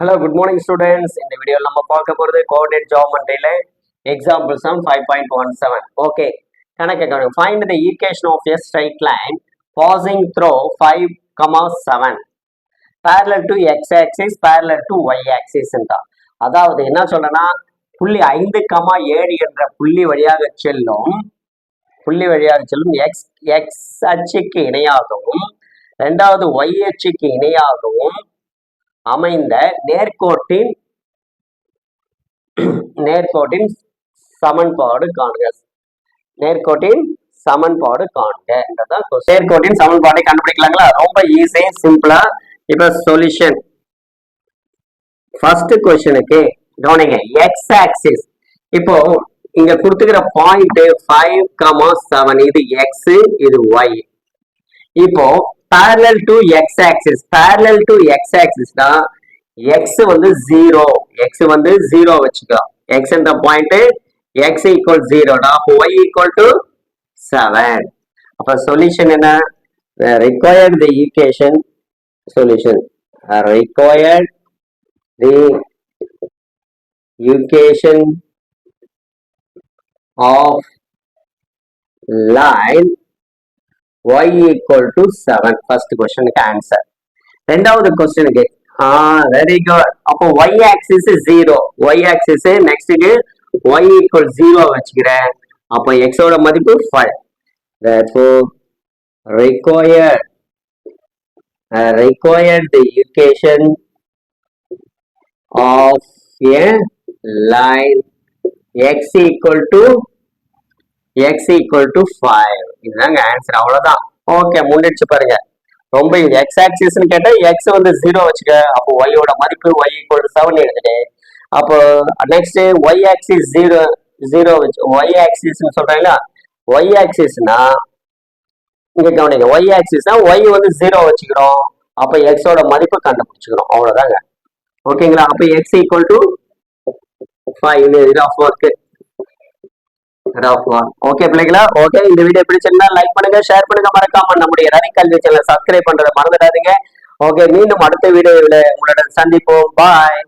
Hello good morning students இந்த வீடியோவில் நம்ம பார்க்க போகிறது coordinate ஜாமெண்ட்ரியில் example sum five point one seven okay கணக்கு கணக்கு find the equation of as straight line passing through five comma seven parallel to x axis parallel to y axis அதாவது என்ன சொல்றேன்னா புள்ளி ஐந்து கமா ஏழு என்ற புள்ளி வழியாக செல்லும் புள்ளி வழியாக செல்லும் எக்ஸ் எக்ஸ் அச்சுக்கு இணையாகவும் ரெண்டாவது ஒய் அச்சுக்கு இணையாகவும் அமைந்த நேர்கோட்டின் நேர்கோட்டின் சமன்பாடு காண்க. நேர்கோட்டின் சமன்பாடு காணுங்க நேர்கோட்டின் சமன்பாட்டை கண்டுபிடிக்கலாங்களா? ரொம்ப ஈஸி சிம்பிளா இப்ப சொல்யூஷன் ஃபர்ஸ்ட் கொஸ்டினுக்கு கவனிங்க. எக்ஸ் ஆக்சிஸ் இப்போ இங்க கொடுத்துக்கிற பாயிண்ட் ஃபைவ் கமா செவன் இது எக்ஸ் இது ஒய் இப்போ parallel to x axis parallel to x ஆக்சிஸ்னா x வந்து ஜீரோ எக்ஸ் வந்து ஜீரோ வச்சுக்கோ. எக்ஸ் என்ற பாயிண்ட் எக்ஸ் ஈக்குவல் ஜீரோடா அப்போ ஒய் ஈக்குவல் டு செவன் அப்ப சொல்யூஷன் என்ன? Required the equation solution. Uh, required the equation of line y equal to seven first கொஸ்டனுக்கு answer ரெண்டாவது கொஸ்டனுக்கு ஆ வெரி குட் அப்போ y axis zero y axis நெக்ஸ்ட்டுக்கு Y equal zero வச்சுக்கிறேன் அப்போ எக்ஸோட மதிப்பு five required uh, required the equation of a line x equal x equal to five இதுதாங்க answer அவ்வளவுதான். ஓகே முன்னெடுச்சு பாருங்க. ரொம்ப இது எக்ஸ் ஆக்சிஸ்னு கேட்டா எக்ஸ் வந்து ஜீரோ வச்சுக்க. அப்போ ஒய்யோட மதிப்பு ஒய் ஈக்குவல் டு செவன் எடுத்துட்டு அப்போ next y axis zero zero வச்சு ஒய் ஆக்சிஸ்ன்னு சொல்றாங்களா? ஒய் ஆக்சிஸ்னா இங்க கவனிங்க. ஒய் ஆக்சிஸ்னா ஒய் வந்து ஜீரோ வச்சுக்கிறோம். அப்போ எக்ஸோட மதிப்பு கண்டுபிடிச்சுக்கிறோம். அவ்வளவுதாங்க. ஓகேங்களா அப்போ எக்ஸ் ஈக்குவல் டு ஃபைவ் இது ஆஃப் ஒர்க்கு ஓகே பிள்ளைங்களா ஓகே இந்த வீடியோ பிடிச்சிருந்தா லைக் பண்ணுங்க ஷேர் பண்ணுங்க. மறக்காம நம்முடைய ரவி கல்வி சேனல் சப்ஸ்கிரைப் பண்றதை மறந்துடாதீங்க. ஓகே மீண்டும் அடுத்த வீடியோவில் உங்களுடன் சந்திப்போம். பாய்